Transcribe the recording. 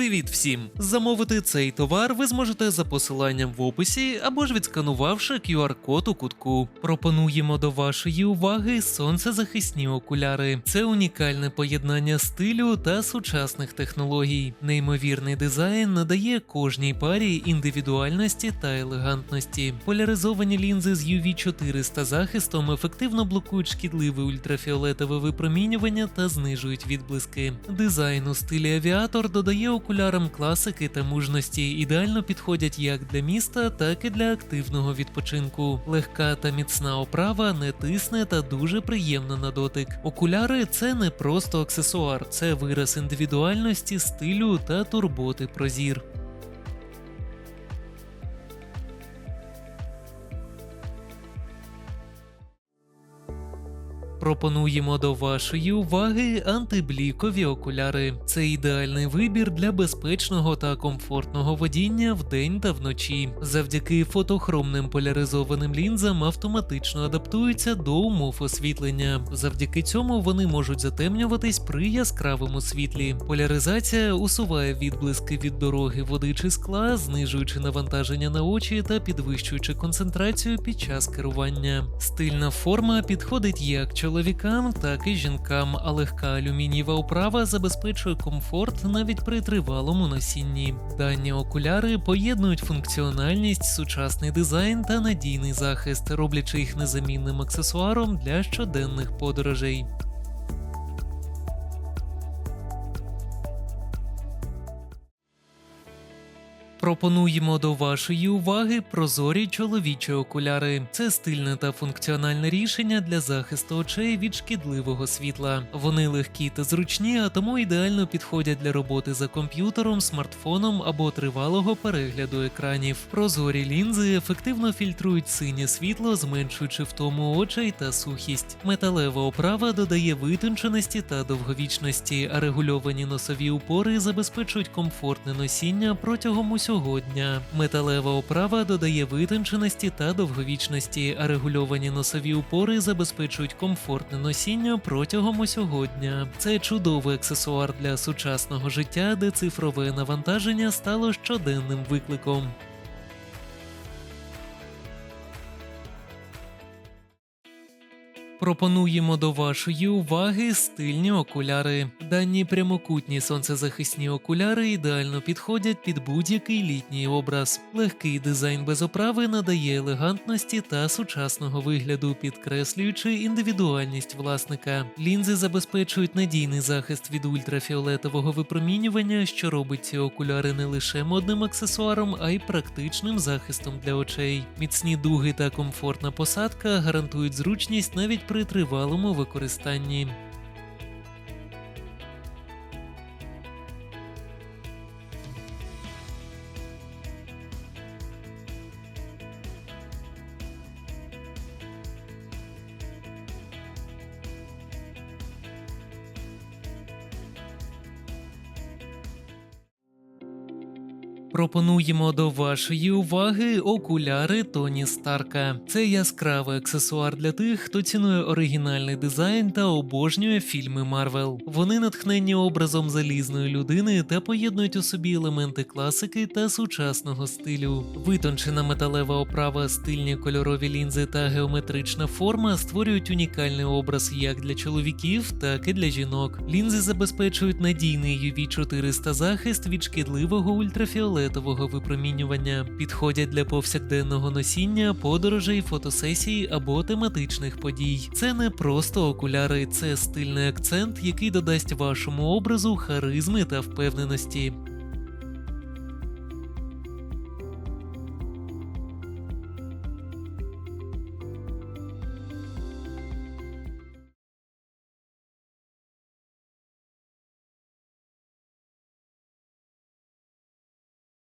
Привіт всім! Замовити цей товар ви зможете за посиланням в описі або ж відсканувавши QR-код у кутку. Пропонуємо до вашої уваги сонцезахисні окуляри. Це унікальне поєднання стилю та сучасних технологій. Неймовірний дизайн надає кожній парі індивідуальності та елегантності. Поляризовані лінзи з UV 400 захистом ефективно блокують шкідливе ультрафіолетове випромінювання та знижують відблиски. Дизайн у стилі авіатор додає окулярам класики та мужності, ідеально підходять як для міста, так і для активного відпочинку. Легка та міцна оправа не тисне та дуже приємна на дотик. Окуляри це не просто аксесуар, це вираз індивідуальності, стилю та турботи про зір. Пропонуємо до вашої уваги антиблікові окуляри. Це ідеальний вибір для безпечного та комфортного водіння вдень та вночі. Завдяки фотохромним поляризованим лінзам автоматично адаптуються до умов освітлення. Завдяки цьому вони можуть затемнюватись при яскравому світлі. Поляризація усуває відблиски від дороги, води чи скла, знижуючи навантаження на очі та підвищуючи концентрацію під час керування. Стильна форма підходить як чоловікам, так і жінкам, а легка алюмінієва оправа забезпечує комфорт навіть при тривалому носінні. Дані окуляри поєднують функціональність, сучасний дизайн та надійний захист, роблячи їх незамінним аксесуаром для щоденних подорожей. Пропонуємо до вашої уваги прозорі чоловічі окуляри. Це стильне та функціональне рішення для захисту очей від шкідливого світла. Вони легкі та зручні, а тому ідеально підходять для роботи за комп'ютером, смартфоном або тривалого перегляду екранів. Прозорі лінзи ефективно фільтрують синє світло, зменшуючи втому очей та сухість. Металева оправа додає витонченості та довговічності, а регульовані носові упори забезпечують комфортне носіння протягом усього дня. Металева оправа додає витонченості та довговічності, а регульовані носові упори забезпечують комфортне носіння протягом усього дня. Це чудовий аксесуар для сучасного життя, де цифрове навантаження стало щоденним викликом. Пропонуємо до вашої уваги стильні окуляри. Дані прямокутні сонцезахисні окуляри ідеально підходять під будь-який літній образ. Легкий дизайн без оправи надає елегантності та сучасного вигляду, підкреслюючи індивідуальність власника. Лінзи забезпечують надійний захист від ультрафіолетового випромінювання, що робить ці окуляри не лише модним аксесуаром, а й практичним захистом для очей. Міцні дуги та комфортна посадка гарантують зручність навіть при тривалому використанні. Пропонуємо до вашої уваги окуляри Тоні Старка. Це яскравий аксесуар для тих, хто цінує оригінальний дизайн та обожнює фільми Марвел. Вони натхнені образом залізної людини та поєднують у собі елементи класики та сучасного стилю. Витончена металева оправа, стильні кольорові лінзи та геометрична форма створюють унікальний образ як для чоловіків, так і для жінок. Лінзи забезпечують надійний UV 400 захист від шкідливого ультрафіолетового випромінювання, підходять для повсякденного носіння, подорожей, фотосесій або тематичних подій. Це не просто окуляри, це стильний акцент, який додасть вашому образу харизми та впевненості.